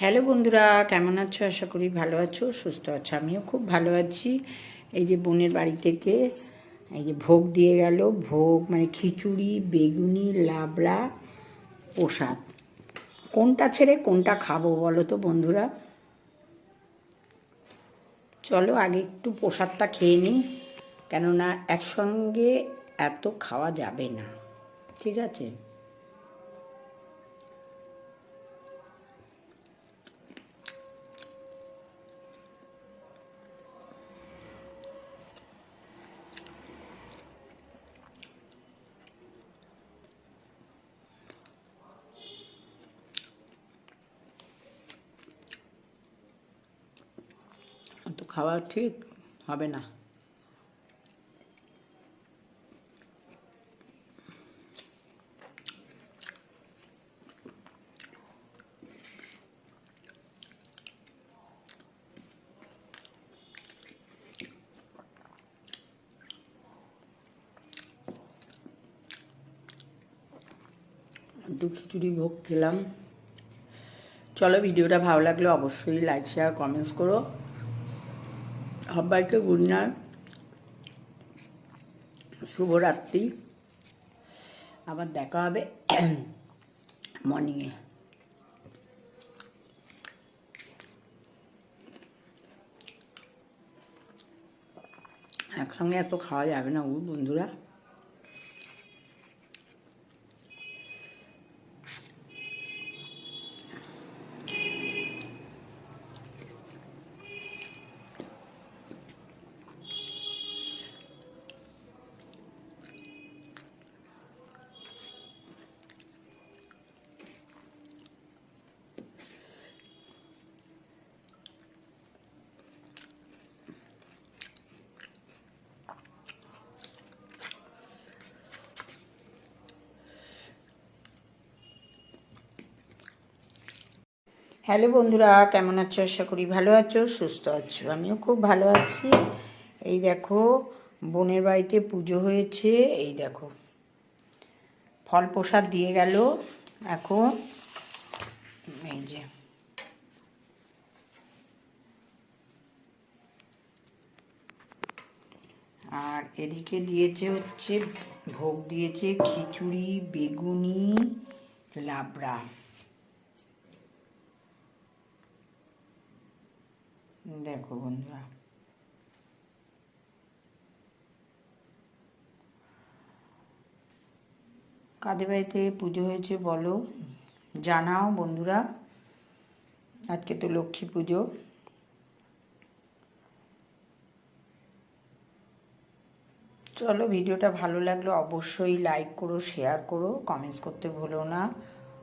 Hello বন্ধুরা, কেমন আছো? আশা করি ভালো আছো, সুস্থ আছো, আমিও খুব ভালো আছি। এই যে বোনের বাড়ি থেকে এই যে ভোগ দিয়ে গেল, ভোগ মানে খিচুড়ি, বেগুনি, লাবড়া, প্রসাদ। কোনটা ছেড়ে কোনটা খাব বলো তো বন্ধুরা? চলো আগে একটু প্রসাদটা খেয়ে নিই, কেননা একসঙ্গে এত খাওয়া যাবে না, ঠিক আছে? তো খাওয়া ঠিক হবে না। দু খিচুড়ি ভোগ খেলাম। চলো, ভিডিওটা ভালো লাগলে অবশ্যই লাইক শেয়ার কমেন্টস করো। সবাইকে গুড নাইট শুভরাত্রি। আবার দেখা হবে মর্নিংয়ে। একসঙ্গে এত খাওয়া যাবে না ও বন্ধুরা। হ্যালো বন্ধুরা, কেমন আছো? আশা করি ভালো আছো, সুস্থ আছো। আমিও খুব ভালো আছি। এই দেখো, বোনের বাড়িতে পুজো হয়েছে। এই দেখো, ফল প্রসাদ দিয়ে গেল। এখন এই যে, আর এদিকে দিয়েছে হচ্ছে, ভোগ দিয়েছে খিচুড়ি, বেগুনি, লাবড়া। দেখো বন্ধুরা। কাদের বাড়িতে পুজো হয়েছে বলো? জানাও বন্ধুরা। আজকে তো লক্ষ্মী পুজো। চলো ভিডিওটা ভালো লাগলে অবশ্যই লাইক করো শেয়ার করো কমেন্টস করতে ভুলো না।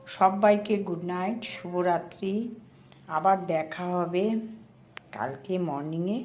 সবাইকে গুড নাইট শুভরাত্রি। আবার দেখা হবে। কালকে মর্নিংয়ে